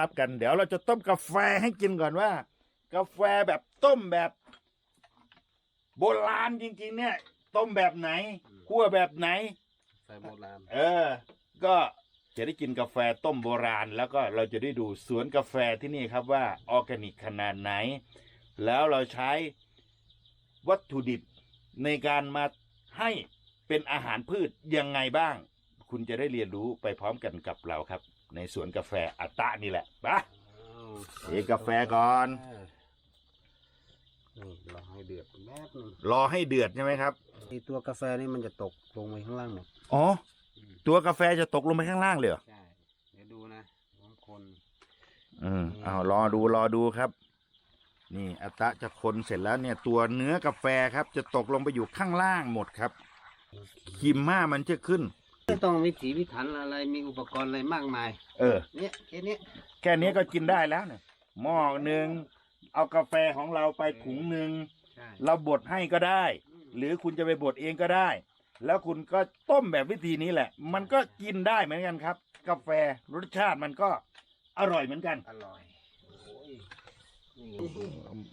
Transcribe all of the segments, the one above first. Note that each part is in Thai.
รับกันเดี๋ยวเราจะต้มกาแฟให้กินก่อนว่า กาแฟแบบต้มแบบ โบราณจริง ๆ เนี่ย ต้มแบบไหนคั่วแบบไหนใส่โบราณเออ ก็จะได้กินกาแฟต้มโบราณ แล้วก็เราจะได้ดูสวนกาแฟที่นี่ครับว่าออร์แกนิกขนาดไหน แล้วเราใช้วัตถุดิบในการมาให้เป็นอาหารพืชยังไงบ้าง คุณจะได้เรียนรู้ไปพร้อมกันกับเราครับ ในสวนกาแฟอัตตะนี่แหละปะเทกาแฟก่อน นี่รอให้เดือดแป๊บนึงรอให้เดือดใช่ไหมครับ ไอตัวกาแฟนี่มันจะตกลงไปข้างล่างหมดอ๋อ ตัวกาแฟจะตกลงไปข้างล่างเลยเหรอ ใช่ เดี๋ยวดูนะของคนอืมเอารอดูรอดูครับ นี่อัตตะจะคนเสร็จแล้วเนี่ย ตัวเนื้อกาแฟครับ จะตกลงไปอยู่ข้างล่างหมดครับคิมม่ามันจะขึ้น ไม่ต้องวิถีพิถันอะไรมีอุปกรณ์อะไรมากมาย เออ เนี่ยแค่นี้แค่นี้ก็กินได้แล้วเนี่ยหม้อหนึ่งเอากาแฟของเราไปถุงหนึ่งใช่เราบดให้ก็ได้ หรือคุณจะไปบดเองก็ได้ แล้วคุณก็ต้มแบบวิธีนี้แหละ มันก็กินได้เหมือนกันครับ กาแฟรสชาติมันก็อร่อยเหมือนกัน อร่อยโอ้ยนี่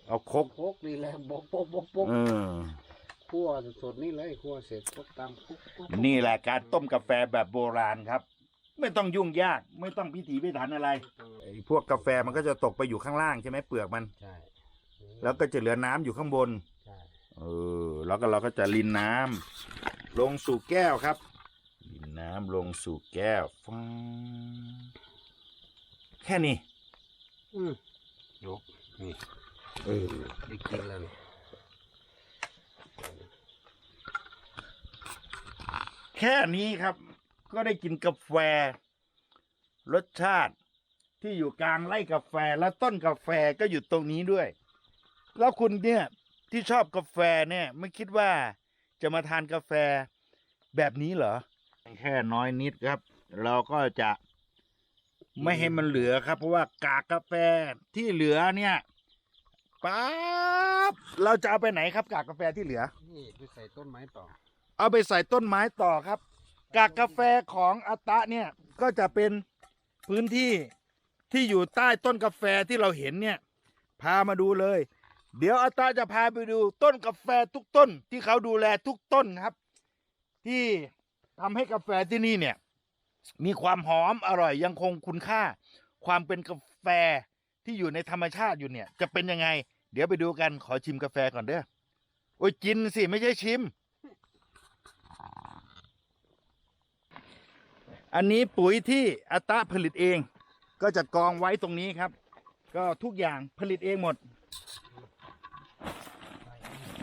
เอาคกโคกนี่แหละบกบกบกบกเออ คั่วสดๆนี่เลยคั่วเสร็จปุ๊บตามปุ๊บปุ๊บปุ๊บนี่แหละการต้มกาแฟแบบโบราณครับ ไม่ต้องยุ่งยาก ไม่ต้องพิถีพิถันอะไรไอ้พวกกาแฟมันก็จะตกไปอยู่ข้างล่างใช่ไหมเปลือกมัน ใช่แล้วก็จะเหลือน้ำอยู่ข้างบน ใช่เออ แล้วก็เราก็จะลินน้ำลงสู่แก้วครับลินน้ำลงสู่แก้วฟังแค่นี้อืมยกนี่เออ ได้กินแล้วนี่ แค่นี้ครับ ก็ได้กินกาแฟ รสชาติที่อยู่กลางไร่กาแฟและต้นกาแฟก็อยู่ตรงนี้ด้วย แล้วคุณเนี่ยที่ชอบกาแฟเนี่ยไม่คิดว่าจะมาทานกาแฟแบบนี้เหรอ แค่น้อยนิดครับ เราก็จะไม่ให้มันเหลือครับ เพราะว่ากากกาแฟที่เหลือเนี่ยป๊าบเราจะเอาไปไหนครับกากกาแฟที่เหลือ นี่ไปใส่ต้นไม้ต่อ เอาไปใส่ต้นไม้ต่อครับ กากกาแฟของอาตะเนี่ยก็จะเป็นพื้นที่ที่อยู่ใต้ต้นกาแฟที่เราเห็นเนี่ย พามาดูเลย เดี๋ยวอาตาจะพาไปดูต้นกาแฟทุกต้น ที่เขาดูแลทุกต้นครับ ที่ทำให้กาแฟที่นี่เนี่ย มีความหอมอร่อยยังคงคุณค่า ความเป็นกาแฟที่อยู่ในธรรมชาติอยู่เนี่ย จะเป็นยังไง เดี๋ยวไปดูกันขอชิมกาแฟก่อนเด้อโอ้ยกินสิไม่ใช่ชิม อันนี้ปุ๋ยที่อาตะผลิตเอง ก็จะกองไว้ตรงนี้ครับ ก็ทุกอย่างผลิตเองหมด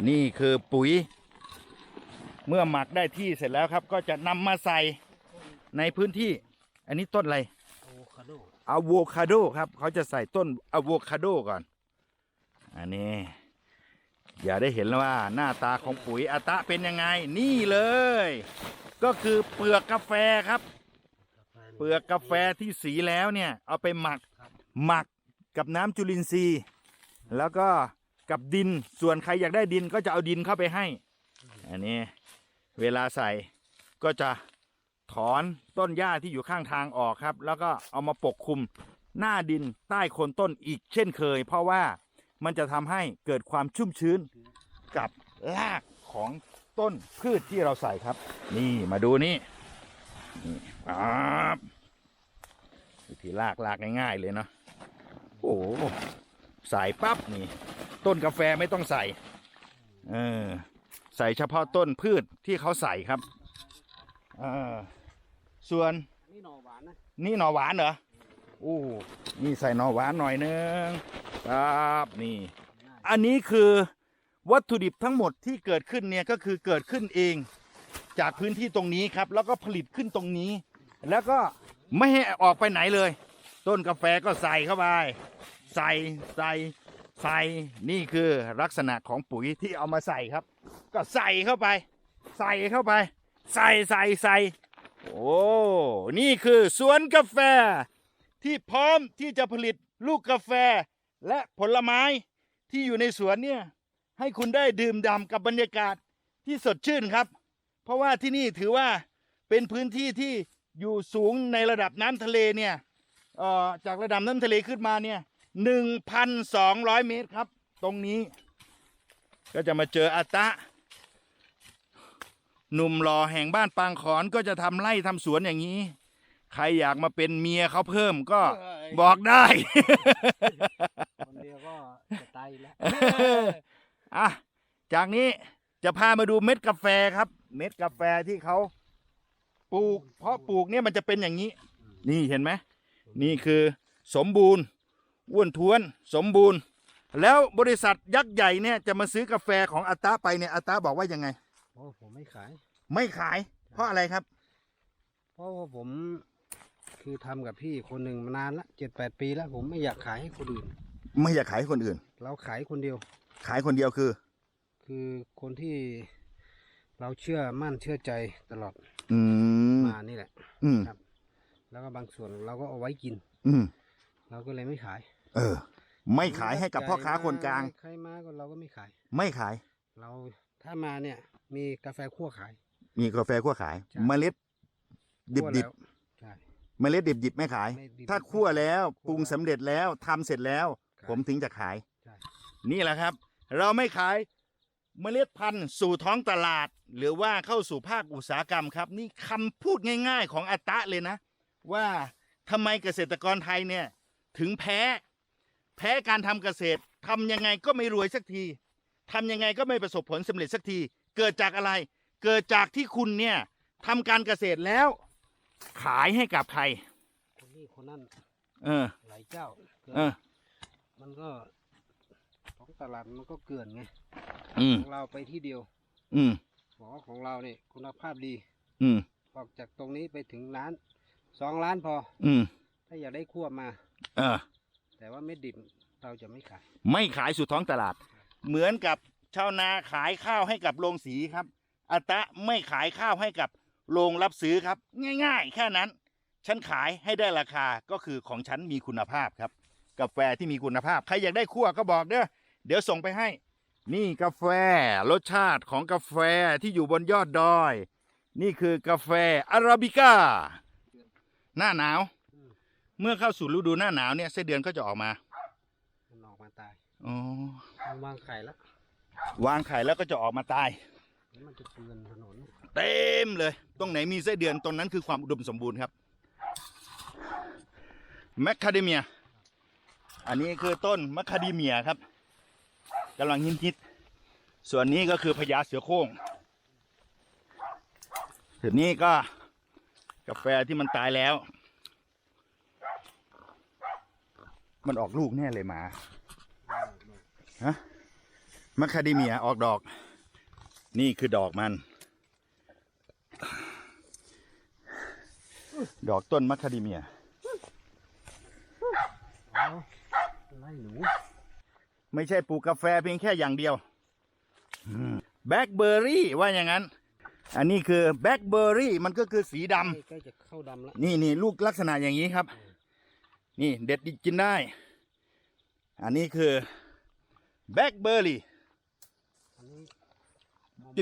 นี่คือปุ๋ย เมื่อหมักได้ที่เสร็จแล้วครับ ก็จะนำมาใส่ในพื้นที่ อันนี้ต้นอะไรอาโดอะโวคาโดครับ เขาจะใส่ต้นอะโวคาโดก่อน อันนี้ อย่าได้เห็นแล้วว่าหน้าตาของปุ๋ยอาตะเป็นยังไง นี่เลย ก็คือเปลือกกาแฟครับ เปลือกกาแฟที่สีแล้วเนี่ย เอาไปหมักหมักกับน้ำจุลินทรีย์ แล้วก็กับดินส่วนใครอยากได้ดินก็จะเอาดินเข้าไปให้ อันนี้เวลาใส่ก็จะถอนต้นหญ้าที่อยู่ข้างทางออกครับ แล้วก็เอามาปกคลุมหน้าดินใต้โคนต้นอีกเช่นเคย เพราะว่ามันจะทำให้เกิดความชุ่มชื้นกับรากของต้นพืชที่เราใส่ครับ นี่มาดูนี่นี่ ปั๊บวิธีลากลากง่ายๆเลยเนาะโอ้โหใส่ปั๊บนี่ ต้นกาแฟไม่ต้องใส่ เออ ใส่เฉพาะต้นพืชที่เขาใส่ครับเออส่วนนี่หน่อหวานนะนี่หน่อหวานเหรอโอ้นี่ใส่หน่อหวานหน่อยนึงครับนี่ อันนี้คือวัตถุดิบทั้งหมดที่เกิดขึ้นเนี่ยก็คือเกิดขึ้นเอง จากพื้นที่ตรงนี้ครับ แล้วก็ผลิตขึ้นตรงนี้ แล้วก็ไม่ให้ออกไปไหนเลย ต้นกาแฟก็ใส่เข้าไป ใส่ใส่ใส่นี่คือลักษณะของปุ๋ยที่เอามาใส่ครับ ก็ใส่เข้าไป ใส่เข้าไป ใส่ใส่ใส่โอ้นี่คือสวนกาแฟ ที่พร้อมที่จะผลิตลูกกาแฟและผลไม้ที่อยู่ในสวนเนี่ยให้คุณได้ดื่มด่ำกับบรรยากาศที่สดชื่นครับ เพราะว่าที่นี่ถือว่าเป็นพื้นที่ที่ อยู่สูงในระดับน้ำทะเลเนี่ยเอ่อจากระดับน้ำทะเลขึ้นมาเนี่ยหนึ่งพันสองร้อยเมตรครับ ตรงนี้ ก็จะมาเจออาตะ หนุ่มหล่อแห่งบ้านปางขอนก็จะทำไร่ทำสวนอย่างนี้ ใครอยากมาเป็นเมียเขาเพิ่มก็บอกได้คนเดียวก็จะตายอยู่แล้วอะจากนี้จะพามาดูเม็ดกาแฟครับ เม็ดกาแฟที่เขา ปลูก เพราะปลูกเนี่ยมันจะเป็นอย่างนี้ นี่เห็นไหมนี่คือสมบูรณ์อ้วนท้วนสมบูรณ์ แล้วบริษัทยักษ์ใหญ่เนี่ยจะมาซื้อกาแฟของอาตาไปเนี่ยอาตาบอกว่ายังไงโอ้ผมไม่ขาย ไม่ขาย เพราะอะไรครับ เพราะว่าผมคือทำกับพี่คนหนึ่งมานานละเจ็ดแปดปีแล้วผมไม่อยากขายให้คนอื่น ไม่อยากขายให้คนอื่น เราขายคนเดียว ขายคนเดียวคือ คือคนที่เราเชื่อมั่นเชื่อใจตลอด อืม มานี่แหละอืม ครับ แล้วก็บางส่วนเราก็เอาไว้กิน อืม เราก็เลยไม่ขายเออ ไม่ขายให้กับพ่อค้าคนกลาง ใครมาก็เราก็ไม่ขาย ไม่ขาย เราถ้ามาเนี่ยมีกาแฟคั่วขาย มีกาแฟคั่วขาย ใช่ เมล็ด ดิบคั่วดิบแล้วใช่ เมล็ดดิบดิบไม่ขาย ไม่ดิบถ้าคั่วแล้วคั่วปรุงสำเร็จแล้วทำเสร็จแล้ว ขายผมถึงจะขาย ใช่ นี่แหละครับ เราไม่ขายเมล็ดพันธุ์สู่ท้องตลาด หรือว่าเข้าสู่ภาคอุตสาหกรรมครับ นี่คำพูดง่าย ๆ ของอาตะเลยนะ ว่าทำไมเกษตรกรไทยเนี่ย ถึงแพ้ แพ้การทำเกษตรทำยังไงก็ไม่รวยสักทีทำยังไงก็ไม่ประสบผลสำเร็จสักที เกิดจากอะไร เกิดจากที่คุณเนี่ยทำการเกษตรแล้ว ขายให้กับใคร คนนี้คนนั้นเออ หลายเจ้าเกินเออ มันก็ของตลาดมันก็เกินไงอืม ของเราไปที่เดียว อืม บอกว่าของเราเนี่ยคุณภาพดี อืมออกจากตรงนี้ไปถึงล้านสองล้านพอ อืมถ้าอยากได้คั่วมา เออ แต่ว่าเม็ดดิบเราจะไม่ขาย ไม่ขายสู่ท้องตลาด เหมือนกับชาวนาขายข้าวให้กับโรงสีครับอาตะไม่ขายข้าวให้กับโรงรับซื้อครับ ง่าย ๆ แค่นั้น ฉันขายให้ได้ราคาก็คือของฉันมีคุณภาพครับ กาแฟที่มีคุณภาพ ใครอยากได้คั่วก็บอกเด้อเดี๋ยวส่งไปให้ นี่กาแฟ รสชาติของกาแฟที่อยู่บนยอดดอย นี่คือกาแฟอาราบิก้า หน้าหนาว เมื่อเข้าสู่ฤดูหน้าหนาวเนี่ยไส้เดือนก็จะออกมามันออกมาตายอ๋อมันวางไข่แล้ว วางไข่แล้วก็จะออกมาตายนี่มันจะเกลือนถนน เต็มเลย ตรงไหนมีไส้เดือนตรงนั้นคือความอุดมสมบูรณ์ครับแมคคาเดเมีย อันนี้คือต้นแมคคาเดเมียครับ กำลังฮิตฮิตส่วนนี้ก็คือพญาเสือโคร่งส่วนนี้ก็กาแฟที่มันตายแล้ว มันออกลูกแน่เลยหมาฮะแมคคาเดเมียออกดอก นี่คือดอกมัน ดอกต้นมัคคาเดเมียไล่หนู ไม่ใช่ปลูกกาแฟเพียงแค่อย่างเดียวแบล็คเบอร์รี่ว่าอย่างนั้น อันนี้คือแบล็คเบอร์รี่มันก็คือสีดำใกล้จะเข้าดำแล้วนี่นี่ลูกลักษณะอย่างนี้ครับ นี่เด็ดกินได้ อันนี้คือแบล็คเบอร์รี่อันนี้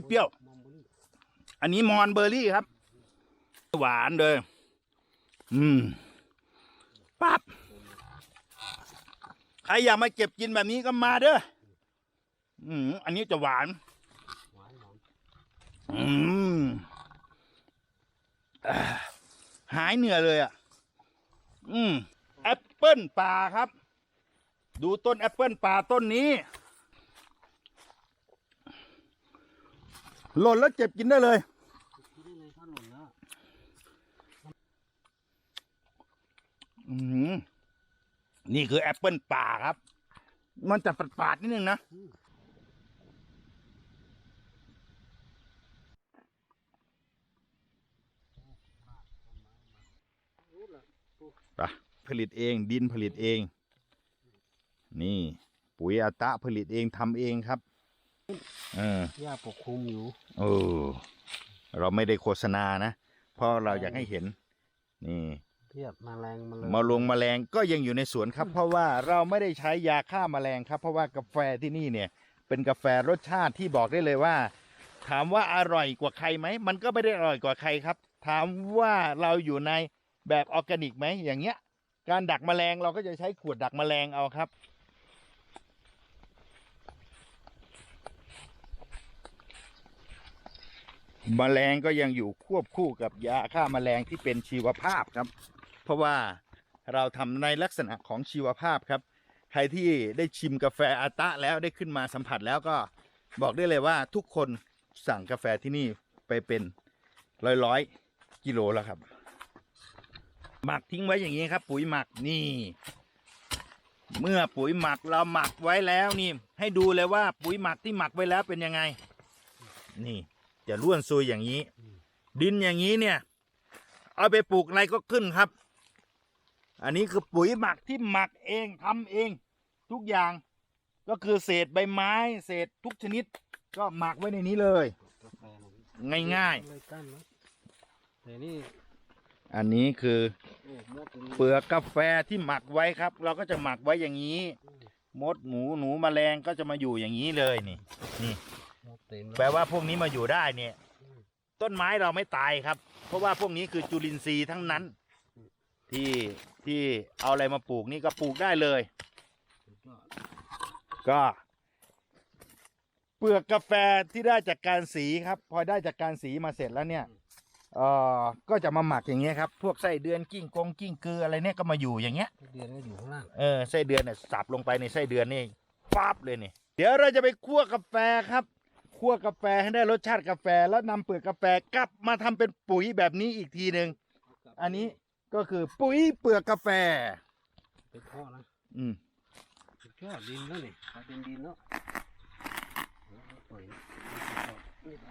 เปรี้ยวมอมเบอรี่อันนี้มอนเบอร์รี่ครับ หวานเลยอืมปั๊บ ใครอยากมาเก็บกินแบบนี้ก็มาเด้ออืมอันนี้จะหวาน หวานหวานอืมอหายเหนื่อยเลยอะ อืมแอปเปิลป่าครับ ดูต้นแอปเปิลป่าต้นนี้หล่นแล้วเจ็บกินได้เลยกินได้เลยถ้าหล่นล้วอืม นี่คือแอปเปิลป่าครับ มันจะฝาดๆนิดนึงนะรู้ละไปผลิตเองดินผลิตเอง นี่ ปุ๋ยอาตะผลิตเองทำเองครับ เออ หญ้าปกคลุมอยู่ เออ เราไม่ได้โฆษณานะ เพราะเราอยากให้เห็น นี่ เทียบแมลงมาเลยมาลงแมลงก็ยังอยู่ในสวนครับ เพราะว่าเราไม่ได้ใช้ยาฆ่าแมลงครับ เพราะว่ากาแฟที่นี่เนี่ย เป็นกาแฟรสชาติที่บอกได้เลยว่า ถามว่าอร่อยกว่าใครไหมมันก็ไม่ได้อร่อยกว่าใครครับ ถามว่าเราอยู่ในแบบออร์แกนิกไหมอย่างเงี้ย การดักแมลงเราก็จะใช้ขวดดักแมลงเอาครับแมลงก็ยังอยู่ควบคู่กับยาฆ่าแมลงที่เป็นชีวภาพครับ เพราะว่าเราทำในลักษณะของชีวภาพครับ ใครที่ได้ชิมกาแฟอาตะแล้วได้ขึ้นมาสัมผัสแล้วก็บอกได้เลยว่าทุกคนสั่งกาแฟที่นี่ไปเป็นร้อยร้อยๆกิโลแล้วครับ หมักทิ้งไว้อย่างนี้ครับ ปุ๋ยหมักนี่ เมื่อปุ๋ยหมักเราหมักไว้แล้วนี่ ให้ดูเลยว่าปุ๋ยหมักที่หมักไว้แล้วเป็นยังไง นี่จะร่วนซุยอย่างนี้ ดินอย่างนี้เนี่ย เอาไปปลูกอะไรก็ขึ้นครับ อันนี้คือปุ๋ยหมักที่หมักเองทำเอง ทุกอย่าง ก็คือเศษใบไม้เศษทุกชนิด ก็หมักไว้ในนี้เลยกาแฟหน่อยง่ายเลยกั้นนะแต่นี่อันนี้คือเปลือกกาแฟที่หมักไว้ครับ เราก็จะหมักไว้อย่างนี้ มดหมูหนูแมลงก็จะมาอยู่อย่างนี้เลยนี่ นี่ แปลว่าพวกนี้มาอยู่ได้เนี่ย ต้นไม้เราไม่ตายครับ เพราะว่าพวกนี้คือจุลินทรีย์ทั้งนั้น ที่ ที่เอาอะไรมาปลูกนี่ก็ปลูกได้เลย ก็เปลือกกาแฟที่ได้จากการสีครับ พอได้จากการสีมาเสร็จแล้วเนี่ยเอ่อก็จะมาหมักอย่างเงี้ยครับ พวกไส้เดือนกิ้งกงกิ้งกืออะไรเนี่ยก็มาอยู่อย่างเงี้ยทุกเดือนก็อยู่ข้างล่างเออไส้เดือนเนี่ยสับลงไปในไส้เดือนนี่ปั๊บเลยนี่ เดี๋ยวเราจะไปคั่วกาแฟครับคั่วกาแฟให้ได้รสชาติกาแฟแล้วนำเปลือกกาแฟกลับมาทำเป็นปุ๋ยแบบนี้อีกทีหนึ่งอันนี้ ก็คือปุ๋ยเปลือกกาแฟ เป็นท่อนะอืมสุดยอดดินแล้วนี่กลายเป็นดินแล้วเอาปล่อยนี่ไป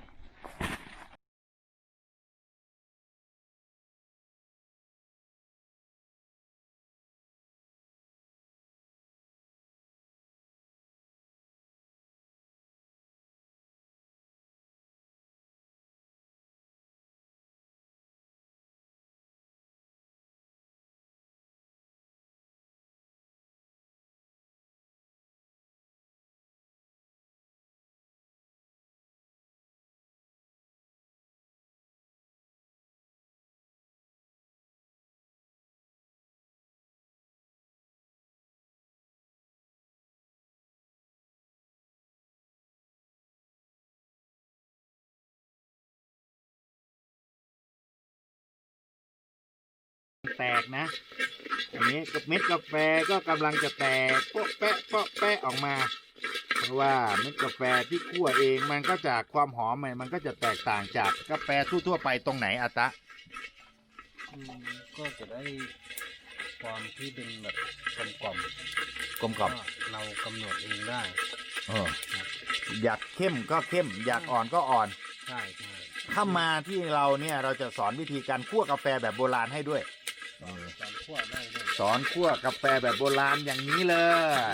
แตกนะ อันนี้เม็ดกาแฟก็กำลังจะแตกโป๊ะแปะโป๊ะแปะออกมา เพราะว่าเม็ดกาแฟที่คั่วเองมันก็จากความหอมมันมันก็จะแตกต่างจากกาแฟทั่วๆไปตรงไหนอาตะอืมก็จะได้ความที่เป็นแบบกลมกล่อมกลมกล่อมเรากำหนดเองได้เอออยากเข้มก็เข้ม อยากอ่อนก็อ่อนใช่ใช่ถ้ามาที่เราเนี่ยเราจะสอนวิธีการคั่วกาแฟแบบโบราณให้ด้วย สอนคั่วกาแฟแบบโบราณอย่างนี้เล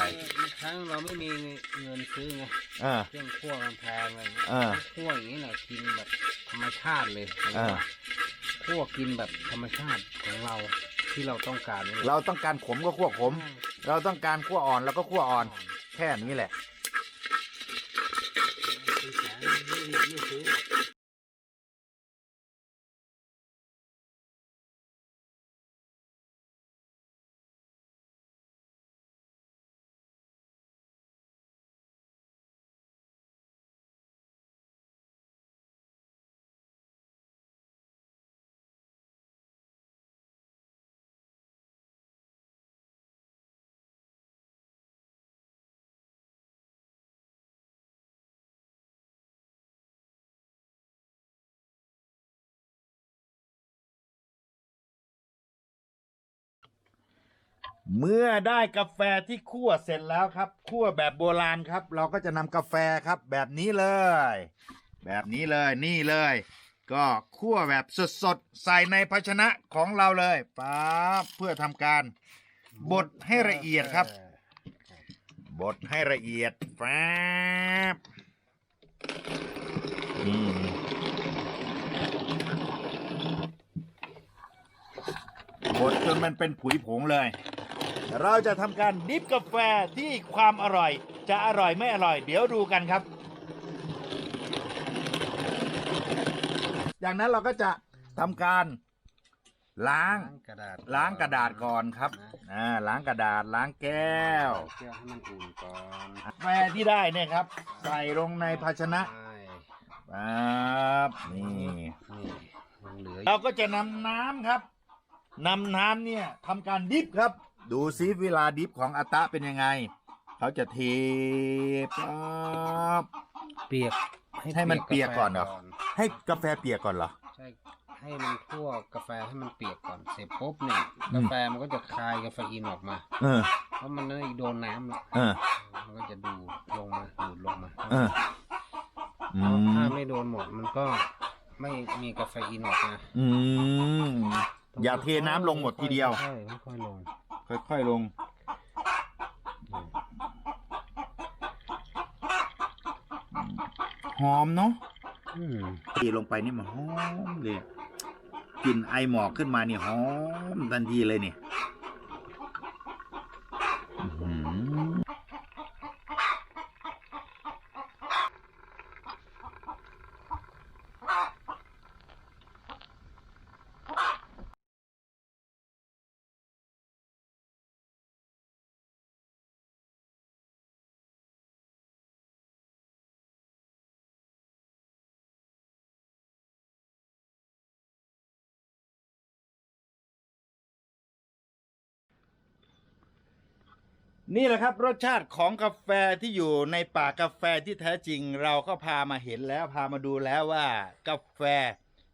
ยบางครั้งเราไม่มีเงินซื้อไงเออเครื่องคั่วมันแพงอะไรเงี้ยอ่า คั่วอย่างนี้แหละกินแบบธรรมชาติเลยอ่าคั่วกินแบบธรรมชาติของเราที่เราต้องการนี่แหละเราต้องการขมก็คั่วขม เราต้องการคั่วอ่อนเราก็คั่วอ่อน แค่นี้แหละเป็นแสนไม่มีไม่ซื้อ เมื่อได้กาแฟที่คั่วเสร็จแล้วครับคั่วแบบโบราณครับ เราก็จะนำกาแฟครับ แบบนี้เลย แบบนี้เลยนี่เลย ก็คั่วแบบสดๆใส่ในภาชนะของเราเลยป๊าบเพื่อทำการบดให้ละเอียดครับ บดให้ละเอียดแฟบนี่บดจนมันเป็นผุยผงเลย เราจะทำการดริฟกาแฟที่ความอร่อย จะอร่อยไม่อร่อย เดี๋ยวดูกันครับจากนั้นเราก็จะทำการล้างกระดาษล้างกระดาษก่อนครับนะอ่าล้างกระดาษล้างแก้วแก้วให้มันอุ่นก่อนกาแฟที่ได้เนี่ยครับ ใส่ลงในภาชนะใช่ครับนี่นี่ยังเหลือเราก็จะนำน้ำครับนำน้ำเนี่ยทำการดิฟครับ ดูซิเวลาดิฟของอาตะเป็นยังไง เขาจะเทปั๊บ เปียกให้มันเปียกก่อนเหรอกาแฟให้กาแฟเปียกก่อนเหรอ ใช่ ให้มันทั่วกาแฟให้มันเปียกก่อน เสร็จปุ๊บเนี่ยอืมกาแฟมันก็จะคายกาแฟอินออกมา เออ เพราะมันนั่นอีกโดนน้ำแล้วเออ มันก็จะดูลงมาดูดลงมา เอออืถ้ามไม่โดนหมดมันก็ไม่มีกาแฟอินออกมา อืม อย่าเทน้ำลงหมดทีเดียว ใช่ค่อยๆลง ค่อยๆลง หอมเนาะอืมตีลงไปนี่มันหอมเลยกลิ่นไอหมอกขึ้นมานี่หอมทันทีเลยนี่อื้ นี่แหละครับรสชาติของกาแฟที่อยู่ในป่ากาแฟที่แท้จริง เราก็พามาเห็นแล้วพามาดูแล้วว่ากาแฟ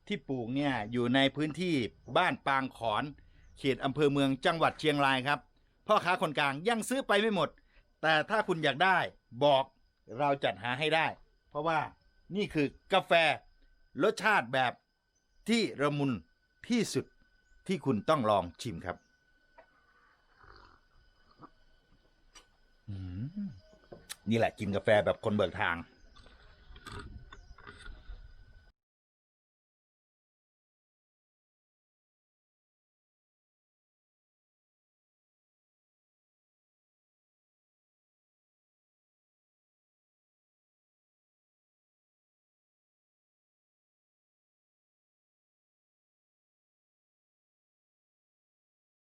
ที่ปลูกเนี่ยอยู่ในพื้นที่บ้านปางขอน เขตอำเภอเมืองจังหวัดเชียงรายครับ พ่อค้าคนกลางยังซื้อไปไม่หมด แต่ถ้าคุณอยากได้บอกเราจัดหาให้ได้ เพราะว่านี่คือกาแฟรสชาติแบบที่ระมุนที่สุดที่คุณต้องลองชิมครับ นี่แหละกินกาแฟแบบคนเบิกทาง